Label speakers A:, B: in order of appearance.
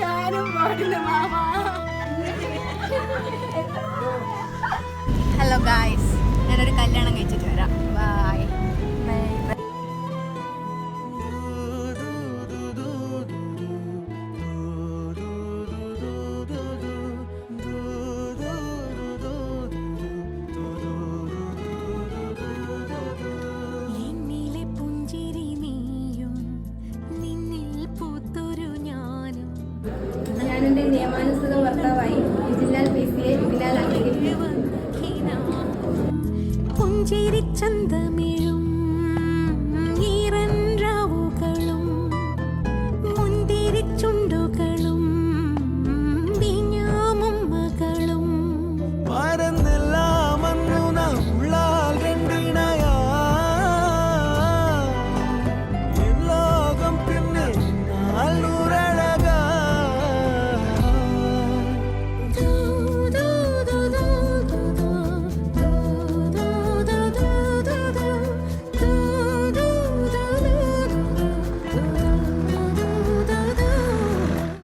A: ഞാനും പാടില്ല mama. Hello guys ഞാനൊരു കല്യാണം കഴിച്ചിട്ട് സമ്മാനസ്വത ഭർത്താവായി ജില്ലാൽ പി സിയെ ബിലാൽ അംഗീകരിച്ചു
B: പുഞ്ചിരിച്ചന്തമിഴും മുന്തിരിച്ചുണ്ടുകൾ